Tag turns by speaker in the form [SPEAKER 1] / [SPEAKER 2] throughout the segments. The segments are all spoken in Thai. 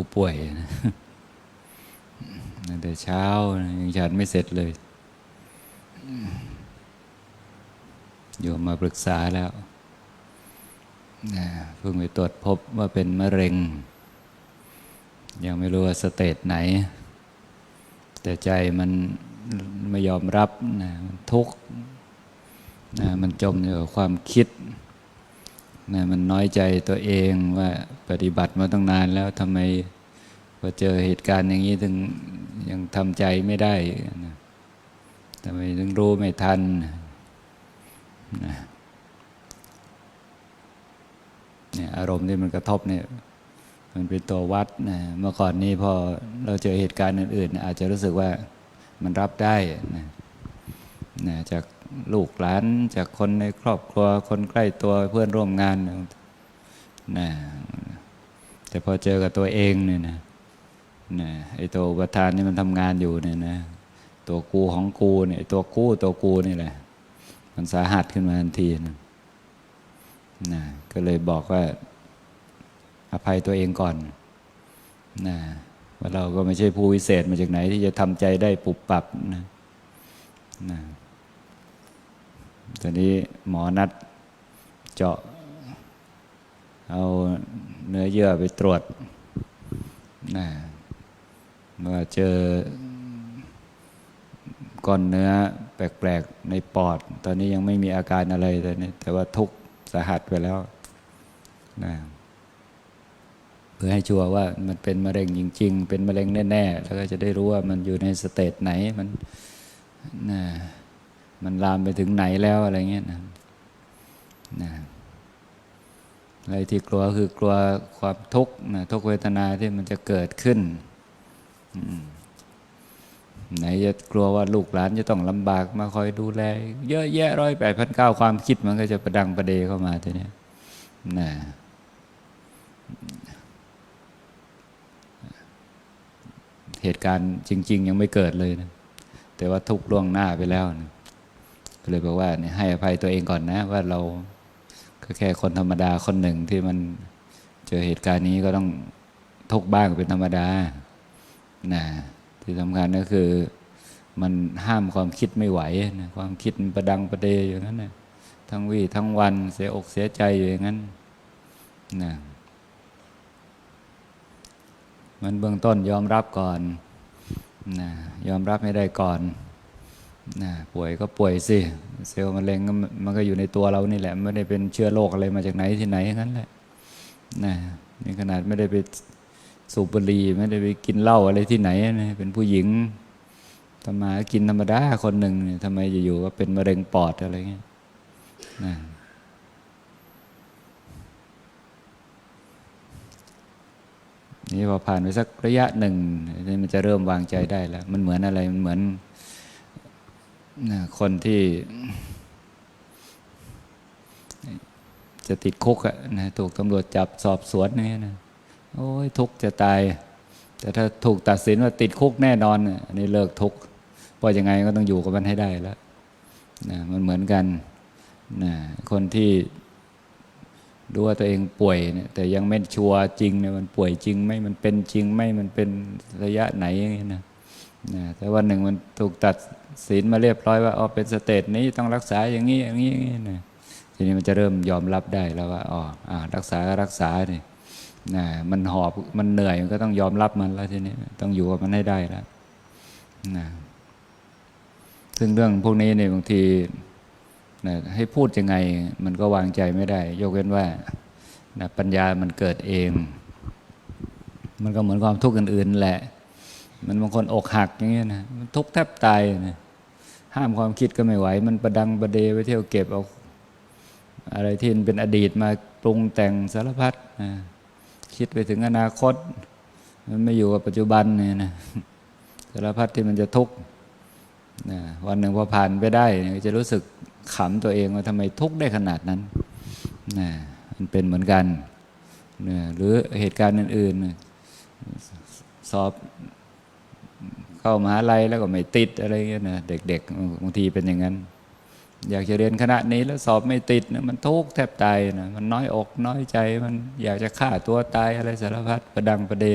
[SPEAKER 1] ผู้ป่วยนะตั้งแต่เช้ายังฉันไม่เสร็จเลยโยมมาปรึกษาแล้วเพิ่งไปตรวจพบว่าเป็นมะเร็ง ยังไม่รู้ว่าสเตจไหน แต่ใจมันไม่ยอมรับนะมันทุกข์นะมันจมอยู่กับความคิด นะมันน้อยใจตัวเองว่าปฏิบัติมาตั้งนานแล้วทำไมพอเจอเหตุการณ์อย่างนี้ถึงยังทำใจไม่ได้นะทำไมถึงรู้ไม่ทันนะเนี่ยอารมณ์ที่มันกระทบเนี่ยมันเป็นตัววัดนะเมื่อก่อนนี้พอเราเจอเหตุการณ์อื่น ๆ อาจจะรู้สึกว่ามันรับได้นะนะจาก ลูกหลานจากคนในครอบครัว คนใกล้ตัวเพื่อนร่วมงานนะแต่พอเจอกับตัวเองเนี่ยนะนะไอ้ตัวอุปทานนี่มันทำงานอยู่เนี่ยนะ ตัวกูของกูเนี่ยตัวกู้ตัวกูนี่แหละ มันสาหัสขึ้นมาทันทีนะนะก็เลยบอกว่า อภัยตัวเองก่อนนะว่าเราก็ไม่ใช่ผู้วิเศษมาจากไหนที่จะทำใจได้ปุบปับนะนะ ตอนนี้หมอนัดเจาะ เอาเนื้อเยื่อไปตรวจนะว่าเจอก้อนเนื้อแปลกๆในปอด ตอนนี้ยังไม่มีอาการอะไรแต่นี่แต่ว่าทุกข์สาหัสไปแล้วนะเพื่อให้ชัวร์ว่ามันเป็นมะเร็งจริง ๆ เป็นมะเร็งแน่ ๆ แล้วก็จะได้รู้ว่ามันอยู่ในสเตจไหนมันนะ มันลามไปถึงไหนแล้วอะไรเงี้ยนะนะอะไรที่กลัวคือกลัวความทุกข์นะทุกเวทนาที่มันจะเกิดขึ้นไหนจะกลัวว่าลูกหลานจะต้องลำบากมาคอยดูแล เยอะแยะร้อยแปดพันเก้าความคิดมันก็จะประดังประเดเข้ามาทีนี้นะเหตุการณ์จริง ๆ ยังไม่เกิดเลยนะ แต่ว่าทุกล่วงหน้าไปแล้วนะ ก็เลยบอกว่าให้อภัยตัวเองก่อนนะ ว่าเราก็แค่คนธรรมดาคนหนึ่งที่มันเจอเหตุการณ์นี้ก็ต้องทุกข์บ้างเป็นธรรมดานะที่สำคัญก็คือ มันห้ามความคิดไม่ไหวนะความคิดมันประดังประเดอย่างนั้นนะทั้งวี่ทั้งวันเสียอกเสียใจอยู่อย่างนั้นนะมันเบื้องต้นยอมรับก่อนนะยอมรับไม่ได้ก่อน นะป่วยก็ป่วยสิ เซลล์มะเร็งมันก็อยู่ในตัวเรานี่แหละ ไม่ได้เป็นเชื้อโรคอะไรมาจากไหนที่ไหนงั้นแหละนะนี่ขนาดไม่ได้ไปสูบบุหรี่ไม่ได้ไปกินเหล้าอะไรที่ไหนนะเป็นผู้หญิงทำมากินธรรมดาคนหนึ่งทำไมอยู่ๆก็เป็นมะเร็งปอดอะไรเงี้ยนะนี่พอผ่านไปสักระยะหนึ่งนี่มันจะเริ่มวางใจได้แล้ว มันเหมือนอะไรมันเหมือน คนที่จะติดคุกอะนะถูกตำรวจจับสอบสวนนี่นะโอ้ยทุกจะตาย แต่ถ้าถูกตัดสินว่าติดคุกแน่นอนอันนี้เลิกทุกเพราะยังไงก็ต้องอยู่กับมันให้ได้แล้วนะมันเหมือนกันนะคนที่รู้ว่าตัวเองป่วยเนี่ยแต่ยังไม่ชัวร์จริงเนี่ยมันป่วยจริงไหมมันเป็นจริงไหมมันเป็นระยะไหนอย่างนี้นะ นะแต่วันหนึ่งมันถูกตัดสินมาเรียบร้อยว่าอ๋อเป็นสเตจนี้ต้องรักษาอย่างนี้อย่างนี้อย่างนี้นะทีนี้มันจะเริ่มยอมรับได้แล้วว่าอ๋ออ่ารักษาก็รักษาเนี่ยนะมันหอบมันเหนื่อยมันก็ต้องยอมรับมันแล้วทีนี้ต้องอยู่กับมันให้ได้แล้วนะซึ่งเรื่องพวกนี้เนี่ยบางทีนะให้พูดยังไงมันก็วางใจไม่ได้ ยกเว้นว่านะปัญญามันเกิดเอง มันก็เหมือนความทุกข์อื่นๆแหละ มันบางคนอกหักอย่างเงี้ยนะมันทุกข์แทบตายนะห้ามความคิดก็ไม่ไหว มันประดังประเดไปเที่ยวเก็บเอาอะไรที่เป็นอดีตมาปรุงแต่งสารพัดนะคิดไปถึงอนาคต มันไม่อยู่กับปัจจุบันเนี่ยนะสารพัดที่มันจะทุกข์นะวันหนึ่งพอผ่านไปได้จะรู้สึกขำตัวเองว่าทำไมทุกข์ได้ขนาดนั้นนะมันเป็นเหมือนกันนะหรือเหตุการณ์อื่น ๆ สอบ เข้ามหาลัยแล้วก็ไม่ติดอะไรเงี้ยนะเด็กๆบางทีเป็นอย่างนั้น อยากจะเรียนคณะนี้แล้วสอบไม่ติดนะมันทุกข์แทบตายนะมันน้อยอกน้อยใจมันอยากจะฆ่าตัวตายอะไรสารพัดประดังประเด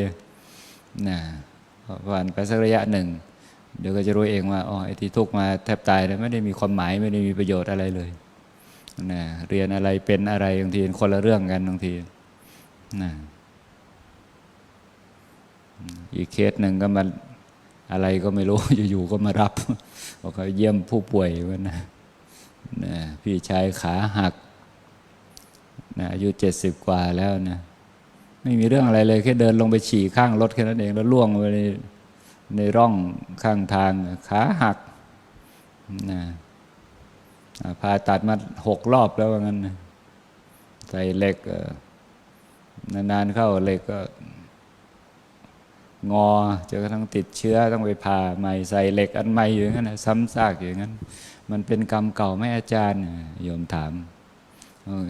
[SPEAKER 1] นะผ่านไปสักระยะหนึ่ง เดี๋ยวก็จะรู้เองว่าอ๋อไอ้ที่ทุกข์มาแทบตายเนี่ยไม่ได้มีความหมายไม่ได้มีประโยชน์อะไรเลยนะเรียนอะไรเป็นอะไรบางทีคนละเรื่องกันบางทีนะอีกเคสหนึ่งก็มา อะไรก็ไม่รู้ อยู่ๆก็มารับบอกเขาเยี่ยมผู้ป่วยวันนะนะพี่ชายขาหักนะอายุเจ็ดสิบกว่าแล้วนะไม่มีเรื่องอะไรเลยแค่เดินลงไปฉี่ข้างรถแค่นั้นเอง แล้วล่วงไปในในร่องข้างทางขาหักนะอ่าผ่าตัดมาหกรอบแล้วว่างั้นนะใส่เหล็กนานๆเข้าเหล็กก็ งอจนกระทั่งติดเชื้อต้องไปผ่าใหม่ใส่เหล็กอันใหม่อยู่อย่างนั้นซ้ำซากอยู่อย่างนั้น มันเป็นกรรมเก่าไหม่อาจารย์โยมถาม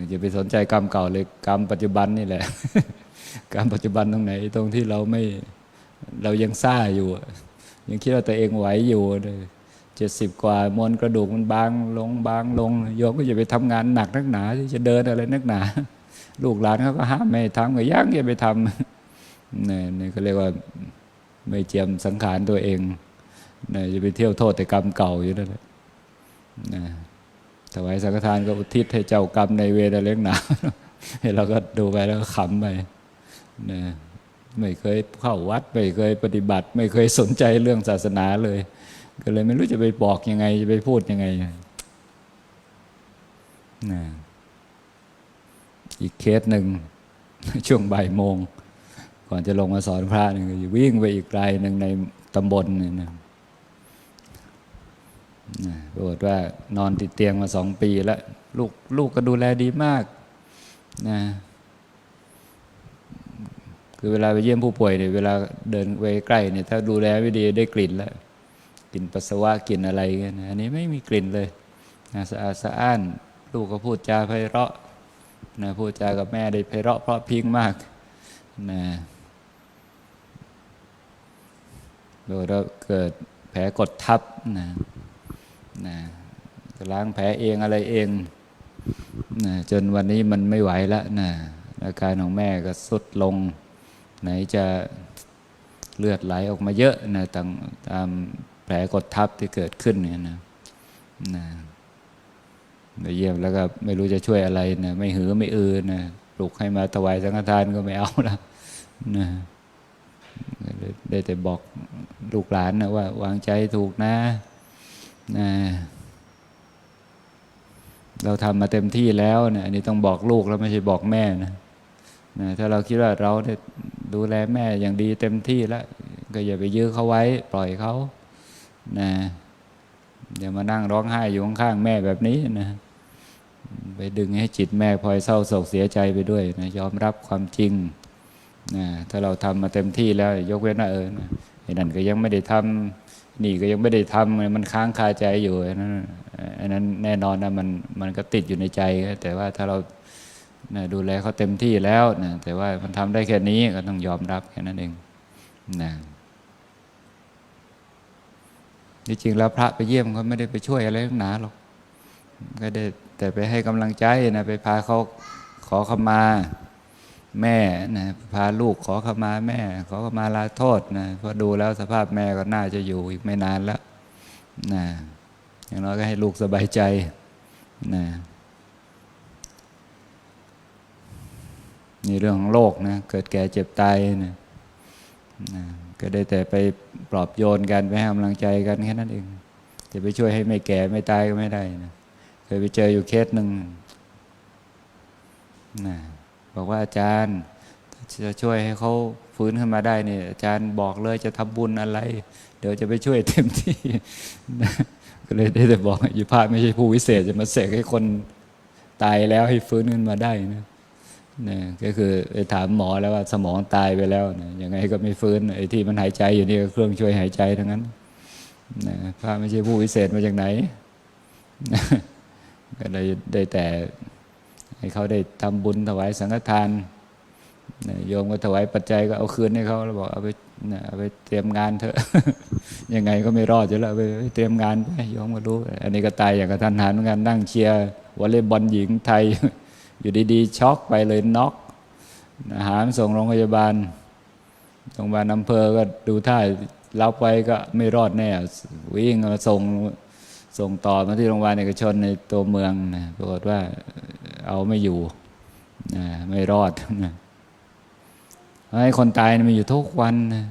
[SPEAKER 1] อย่าไปสนใจกรรมเก่าเลยกรรมปัจจุบันนี่แหละกรรมปัจจุบันตรงไหน ตรงที่เราไม่เรายังซ่าอยู่ ยังคิดว่าตัวเองไหวอยู่เลยเจ็ดสิบกว่ามวลกระดูกมันบางลงบางลงโยมก็อย่าไปทำงานหนักนักหนาที่จะเดินอะไรนักหนา ลูกหลานเขาก็ห้ามไม่ทำก็ยังอย่าไปทำ นี่นี่ก็เรียกว่าไม่เจียมสังขารตัวเองนะจะไปเที่ยวโทษแต่กรรมเก่าอยู่นั่นแหละนะถวายสังฆทานก็อุทิศให้เจ้ากรรมในเวรอะไรหนาเราก็ดูไปแล้วก็ขำไปนะไม่เคยเข้าวัด ไม่เคยปฏิบัติ ไม่เคยสนใจเรื่องศาสนาเลย ก็เลยไม่รู้จะไปบอกยังไง จะไปพูดยังไงนะอีกเคสหนึ่งช่วงบ่ายโมง ก่อนจะลงมาสอนพระนี่ก็วิ่งไปอีกไกลหนึ่งในตำบลนี่นะปรากฏว่านอนติดเตียงมาสองปีแล้ว ลูกลูกก็ดูแลดีมากนะคือเวลาไปเยี่ยมผู้ป่วยเนี่ยเวลาเดินไปใกล้เนี่ยถ้าดูแลไม่ดีได้กลิ่นแล้วกลิ่นปัสสาวะกลิ่นอะไรกันนะอันนี้ไม่มีกลิ่นเลยนะสะอาดสะอ้าน ลูกก็พูดจาไพเราะนะพูดจากับแม่ได้ไพเราะเพราะพิงมากนะ โดยเราเกิดแผลกดทับนะนะก็ล้างแผลเองอะไรเองนะจนวันนี้มันไม่ไหวแล้วนะอาการของแม่ก็สุดลง ไหนจะเลือดไหลออกมาเยอะนะตามตามแผลกดทับที่เกิดขึ้นเนี่ยนะนะไปเยี่ยมแล้วก็ไม่รู้จะช่วยอะไรนะไม่หือไม่อือนะปลุกให้มาถวายสังฆทานก็ไม่เอาละนะ ได้แต่บอกลูกหลานนะว่า วางใจถูกนะนะเราทำมาเต็มที่แล้วนะอันนี้ต้องบอกลูกแล้วไม่ใช่บอกแม่นะนะถ้าเราคิดว่าเราดูแลแม่อย่างดีเต็มที่แล้วก็อย่าไปยื้อเขาไว้ ปล่อยเขานะอย่ามานั่งร้องไห้อยู่ข้างๆแม่แบบนี้นะไปดึงให้จิตแม่พลอยเศร้าโศกเสียใจไปด้วยนะยอมรับความจริง นะถ้าเราทำมาเต็มที่แล้ว ยกเว้นว่าเออนะไอ้นั่นก็ยังไม่ได้ทำนี่ก็ยังไม่ได้ทำมันค้างคาใจอยู่อันนั้นอันนั้นแน่นอนนะมันมันก็ติดอยู่ในใจ แต่ว่าถ้าเรานะดูแลเขาเต็มที่แล้วนะแต่ว่ามันทำได้แค่นี้ก็ต้องยอมรับแค่นั้นเองนะที่จริงแล้วพระไปเยี่ยมเขาไม่ได้ไปช่วยอะไรหนาหรอกก็ได้แต่ไปให้กำลังใจนะไปพาเขาขอขมา แม่นะพาลูกขอขมาแม่ ขอขมาลาโทษนะเพราะดูแล้วสภาพแม่ก็น่าจะอยู่อีกไม่นานแล้วนะอย่างน้อยก็ให้ลูกสบายใจนะนี่เรื่องของโลกนะเกิดแก่เจ็บตายนะนะก็ได้แต่ไปปลอบโยนกัน ไปให้กำลังใจกันแค่นั้นเองจะไปช่วยให้ไม่แก่ไม่ตายก็ไม่ได้นะเคยไปเจออยู่เคสหนึ่งนะ บอกว่าอาจารย์จะช่วยให้เขาฟื้นขึ้นมาได้เนี่ยอาจารย์บอกเลยจะทำบุญอะไร เดี๋ยวจะไปช่วยเต็มที่ก็เลยได้แต่บอกอยู่พระไม่ใช่ผู้วิเศษจะมาเสกให้คนตายแล้วให้ฟื้นขึ้นมาได้นะนะก็คือไปถามหมอแล้วว่าสมองตายไปแล้วนะยังไงก็ไม่ฟื้นไอ้ที่มันหายใจอยู่นี่ก็เครื่องช่วยหายใจทั้งนั้นนะพระไม่ใช่ผู้วิเศษมาจากไหนก็เลยได้แต่ ให้เขาได้ทำบุญถวายสังฆทานโยมก็ถวายปัจจัยก็เอาคืนให้เขาแล้วบอกเอาไปเอาไปเตรียมงานเถอะยังไงก็ไม่รอดอยู่แล้วเอาไปเตรียมงานไปโยมก็รู้ อันนี้ก็ตายอย่างกระทันหันเหมือนกันนั่งเชียร์วอลเลย์บอลหญิงไทย อยู่ดีๆ ช็อกไปเลยน็อกหามส่งโรงพยาบาลโรงพยาบาลอำเภอก็ดูท่ารับไว้ก็ไม่รอดแน่วิ่งมาส่ง ส่งต่อมาที่โรงพยาบาลเอกชนในตัวเมืองนะปรากฏว่าเอาไม่อยู่นะไม่รอดนะให้คนตายนะมีอยู่ทุกวันนะ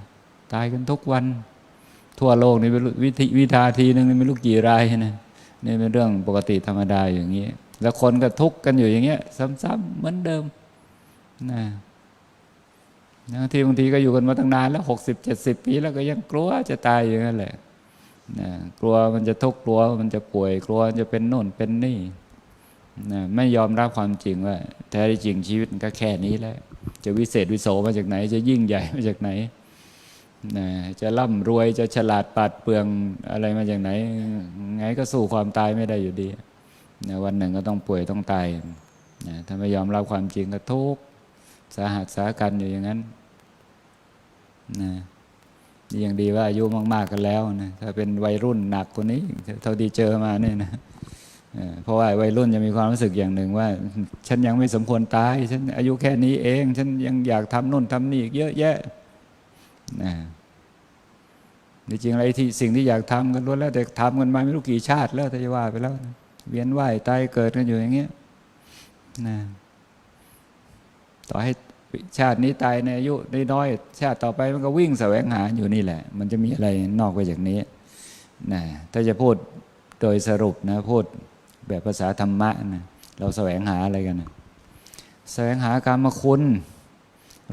[SPEAKER 1] ตายกันทุกวัน ทั่วโลกนี่วิธีวิธาทีนึงนี่ไม่รู้กี่รายนะนี่เป็นเรื่องปกติธรรมดาอย่างนี้ แล้วคนก็ทุกข์กันอยู่อย่างเงี้ย ซ้ำๆเหมือนเดิมนะบางทีบางทีก็อยู่กันมาตั้งนานแล้วหกสิบเจ็ดสิบปีแล้วก็ยังกลัวจะตายอย่างนั้นแหละ นะกลัวมันจะทุกข์กลัวมันจะป่วยกลัวจะเป็นโน่นเป็นนี่นะไม่ยอมรับความจริงว่า แท้ที่จริงชีวิตมันก็แค่นี้แหละจะวิเศษวิโสมาจากไหน จะยิ่งใหญ่มาจากไหนนะจะร่ำรวยจะฉลาดปาดเปลืองอะไรมาจากไหน ไงก็สู้ความตายไม่ได้อยู่ดีนะวันหนึ่งก็ต้องป่วยต้องตายนะถ้าไม่ยอมรับความจริงก็ทุกข์สาหัสสากันอยู่อย่างนั้นนะ ยังดีว่าอายุมากๆกันแล้วนะถ้าเป็นวัยรุ่นหนักกว่านี้เท่าที่เจอมาเนี่ยนะเพราะว่าวัยรุ่นจะมีความรู้สึกอย่างหนึ่งว่า ฉันยังไม่สมควรตาย ฉันอายุแค่นี้เอง ฉันยังอยากทำนู่นทำนี่อีกเยอะแยะนะจริงๆอะไรที่สิ่งที่อยากทำกันล้วนแล้วแต่ทำกันมาไม่รู้กี่ชาติแล้วถ้าจะว่าไปแล้วนะเวียนว่ายตายเกิดกันอยู่อย่างเงี้ยนะต่อให้ ชาตินี้ตายในอายุน้อยชาติต่อไปมันก็วิ่งแสวงหาอยู่นี่แหละ มันจะมีอะไรนอกไปจากนี้นะถ้าจะพูดโดยสรุปนะพูดแบบภาษาธรรมะนะเราแสวงหาอะไรกันนะแสวงหากรรมคุณ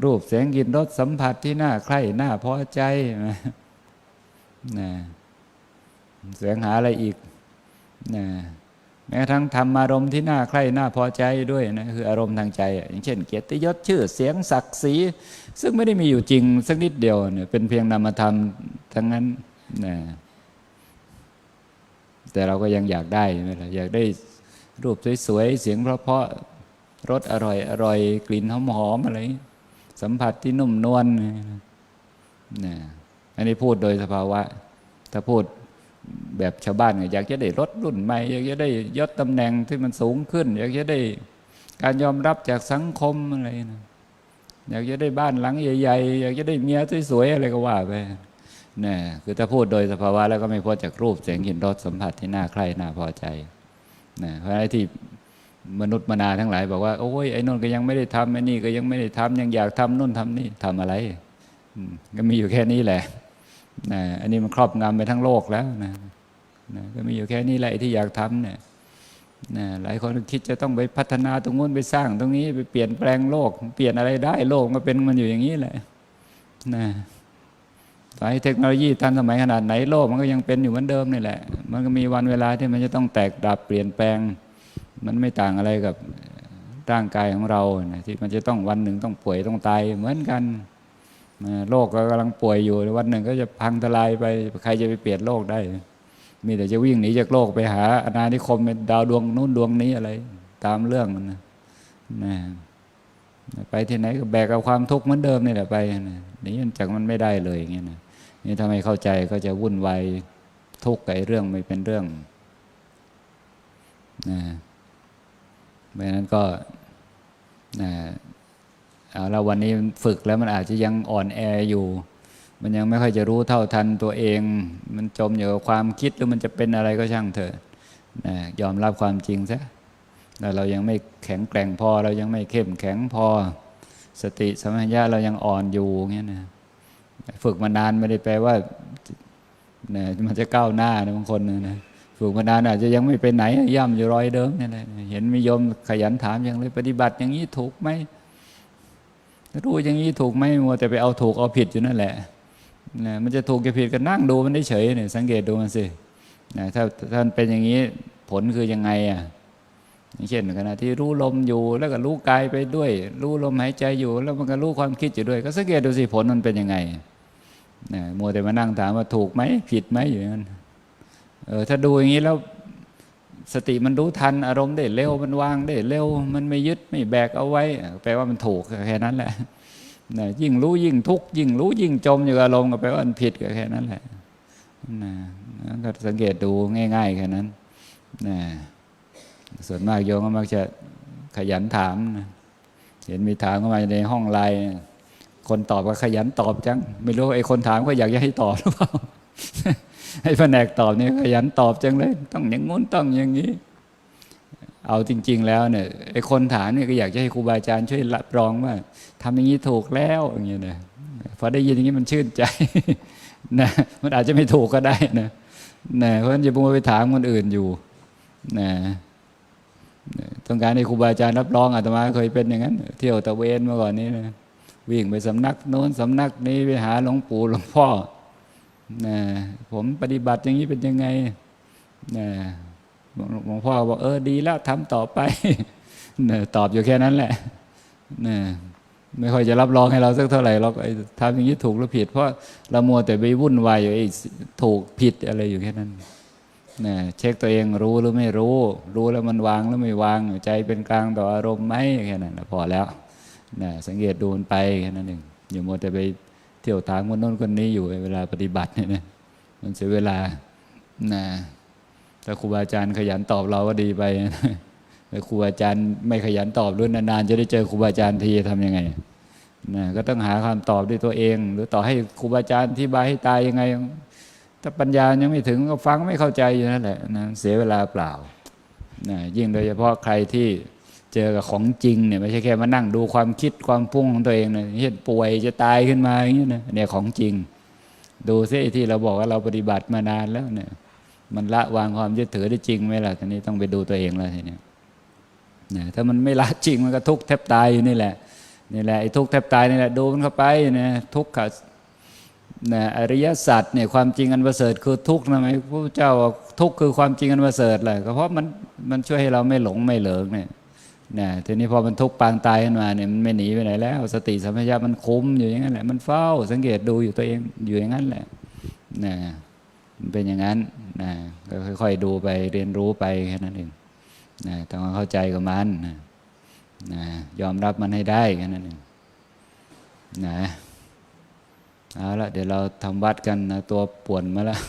[SPEAKER 1] รูปเสียงกลิ่นรสสัมผัสที่น่าใคร่น่าพอใจนะนะแสวงหาอะไรอีกนะ แม้กระทั่งธรรมอารมณ์ที่น่าใคร่น่าพอใจด้วยนะคืออารมณ์ทางใจ อย่างเช่น เกียรติยศชื่อเสียงศักดิ์ศรีซึ่งไม่ได้มีอยู่จริงสักนิดเดียวเนี่ยเป็นเพียงนามธรรมทั้งนั้นนะแต่เราก็ยังอยากได้ใช่ไหมล่ะอยากได้รูปสวยๆเสียงเพราะๆรสอร่อยอร่อยกลิ่นหอมๆอะไร สัมผัสที่นุ่มนวลนะอันนี้พูดโดยสภาวะ ถ้าพูด แบบชาวบ้านอยากจะได้รถรุ่นใหม่ อยากจะได้ยศตำแหน่งที่มันสูงขึ้น อยากจะได้การยอมรับจากสังคมอะไรนะอยากจะได้บ้านหลังใหญ่ๆ อยากจะได้เมียสวยๆอะไรก็ว่าไปนะคือถ้าพูดโดยสภาวะแล้วก็ไม่พ้นจากรูปเสียงกลิ่นรสสัมผัสที่น่าใคร่น่าพอใจนะเพราะไอ้ที่มนุษย์มนาทั้งหลาย บอกว่าโอ้ยไอ้นู่นก็ยังไม่ได้ทำไอ้นี่ก็ยังไม่ได้ทำยังอยากทำนู่นทำนี่ทำอะไรก็มีอยู่แค่นี้แหละ นะอันนี้มันครอบงำไปทั้งโลกแล้วนะนะก็มีอยู่แค่นี้แหละที่อยากทำเนี่ยนะหลายคนคิดจะต้องไปพัฒนาตรงนู้นไปสร้างตรงนี้ไปเปลี่ยนแปลงโลก เปลี่ยนอะไรได้โลกมันเป็นมันอยู่อย่างนี้แหละนะต่อให้เทคโนโลยีทันสมัยขนาดไหนโลกมันก็ยังเป็นอยู่เหมือนเดิมนี่แหละ มันก็มีวันเวลาที่มันจะต้องแตกดับเปลี่ยนแปลง มันไม่ต่างอะไรกับร่างกายของเรานะที่มันจะต้องวันหนึ่งต้องป่วยต้องตายเหมือนกัน โลกก็กำลังป่วยอยู่วันหนึ่งก็จะพังทลายไปใครจะไปเปลี่ยนโลกได้ มีแต่จะวิ่งหนีจากโลกไปหาอาณานิคมเป็นดาวดวงนู้นดวงนี้อะไร ตามเรื่องมันนะนะไปที่ไหนก็แบกเอาความทุกข์เหมือนเดิมนี่แหละไปนะหนีจากมันไม่ได้เลยอย่างเงี้ยนะนี่ถ้าไม่เข้าใจก็จะวุ่นวายทุกข์กับเรื่องไม่เป็นเรื่องนะเพราะนั้นก็นะ เอาวันนี้ฝึกแล้วมันอาจจะยังอ่อนแออยู่ มันยังไม่ค่อยจะรู้เท่าทันตัวเอง มันจมอยู่กับความคิดหรือมันจะเป็นอะไรก็ช่างเถอะนะยอมรับความจริงซะแล้วเรายังไม่แข็งแกร่งพอ เรายังไม่เข้มแข็งพอ สติสมัญญาเรายังอ่อนอยู่เงี้ยนะฝึกมานานไม่ได้แปลว่านะมันจะก้าวหน้านะบางคนนะฝึกมานานอาจจะยังไม่ไปไหนย่ำอยู่รอยเดิมนี่แหละเห็นมีโยมขยันถามอย่างเลยปฏิบัติอย่างนี้ถูกไหม รู้อย่างนี้ถูกไหมมัวแต่ไปเอาถูกเอาผิดอยู่นั่นแหละนะมันจะถูกจะผิดก็นั่งดูมันได้เฉยเนี่ยสังเกตดูมันสินะถ้าท่านเป็นอย่างนี้ผลคือยังไงอะอย่างเช่นขณะที่รู้ลมอยู่แล้วก็รู้กายไปด้วย รู้ลมหายใจอยู่ แล้วมันก็รู้ความคิดอยู่ด้วย ก็สังเกตดูสิผลมันเป็นยังไงนะมัวแต่มานั่งถามว่าถูกไหมผิดไหมอยู่นั้นเออถ้าดูอย่างนี้แล้ว สติมันรู้ทันอารมณ์ได้เร็วมันวางได้เร็ว มันไม่ยึดไม่แบกเอาไว้ แปลว่ามันถูกแค่นั้นแหละนะยิ่งรู้ยิ่งทุกข์ยิ่งรู้ยิ่งจมอยู่กับอารมณ์ก็แปลว่ามันผิดก็แค่นั้นแหละนะนะก็สังเกตดูง่าย ๆ แค่นั้นนะส่วนมากโยมก็มักจะขยันถามนะเห็นมีถามเข้ามาในห้องไลน์คนตอบก็ขยันตอบจัง ไม่รู้ไอ้คนถามก็อยากจะให้ตอบหรือเปล่า ให้แผนกตอบนี่ขยันตอบจังเลย ต้องอย่างงู้นต้องอย่างนี้ เอาจริง ๆ แล้วเนี่ยไอ้คนถามเนี่ยก็อยากจะให้ครูบาอาจารย์ช่วยรับรองว่าทำอย่างนี้ถูกแล้วอย่างเงี้ยนะพอได้ยินอย่างนี้มันชื่นใจนะมันอาจจะไม่ถูกก็ได้นะนะเพราะฉะนั้นอย่าพิ่งไปถามคนอื่นอยู่นะต้องการให้ครูบาอาจารย์รับรองอาตมาเคยเป็นอย่างนั้น เที่ยวตะเวนมาก่อนนี้นะวิ่งไปสำนักโน้นสำนักนี้ไปหาหลวงปู่หลวงพ่อ นะผมปฏิบัติอย่างนี้เป็นยังไงนะหลวงพ่อบอกเออดีแล้วทำต่อไปนะตอบอยู่แค่นั้นแหละนะไม่ค่อยจะรับรองให้เราสักเท่าไหร่เราทำอย่างนี้ถูกหรือผิด เพราะเรามัวแต่ไปวุ่นวายอยู่ไอ้ถูกผิดอะไรอยู่แค่นั้นนะเช็คตัวเองรู้หรือไม่รู้ รู้แล้วมันวางหรือไม่วางใจเป็นกลางต่ออารมณ์ไหมแค่นั้นพอแล้วนะสังเกตดูมันไปแค่นั้นเองอย่ามัวแต่ไป เที่ยวถามคนโน้นคนนี้อยู่เวลาปฏิบัติเนี่ยนะมันเสียเวลานะถ้าครูบาอาจารย์ขยันตอบเราก็ดีไปแต่ครูบาอาจารย์ไม่ขยันตอบด้วยนานๆจะได้เจอครูบาอาจารย์ทีทำยังไงนะก็ต้องหาคำตอบด้วยตัวเอง หรือต่อให้ครูบาอาจารย์อธิบายให้ตายยังไง ถ้าปัญญายังไม่ถึงก็ฟังไม่เข้าใจอยู่นั่นแหละนะเสียเวลาเปล่านะยิ่งโดยเฉพาะใครที่ เจอกับของจริงเนี่ยไม่ใช่แค่มานั่งดูความคิดความพุ่งของตัวเองนะเช่นป่วยจะตายขึ้นมาอย่างนี้นะเนี่ยของจริง ดูซิที่เราบอกว่าเราปฏิบัติมานานแล้วเนี่ย มันละวางความยึดถือได้จริงไหมล่ะทีนี้ต้องไปดูตัวเองแล้วทีนี้นะถ้ามันไม่ละจริงมันก็ทุกข์แทบตายอยู่นี่แหละนี่แหละไอ้ทุกข์แทบตายนี่แหละดูมันเข้าไปนะทุกข์กับนะอริยสัจเนี่ยความจริงอันประเสริฐคือทุกข์นะไหมพระเจ้าทุกข์คือความจริงอันประเสริฐแหละก็เพราะมันมันช่วยให้เราไม่หลงไม่เหลิงเนี่ย นะทีนี้พอมันทุกข์ปางตายขึ้นมาเนี่ยมันไม่หนีไปไหนแล้ว สติสัมปชัญญะมันคุ้มอยู่อย่างนั้นแหละมันเฝ้า สังเกตดูอยู่ตัวเองอยู่อย่างนั้นแหละนะมันเป็นอย่างนั้นนะก็ค่อยๆดูไปเรียนรู้ไปแค่นั้นเองนะต้องเข้าใจกับมันนะนะยอมรับมันให้ได้แค่นั้นเองนะเอาละเดี๋ยวเราทำวัดกันนะตัวป่วนมาแล้ว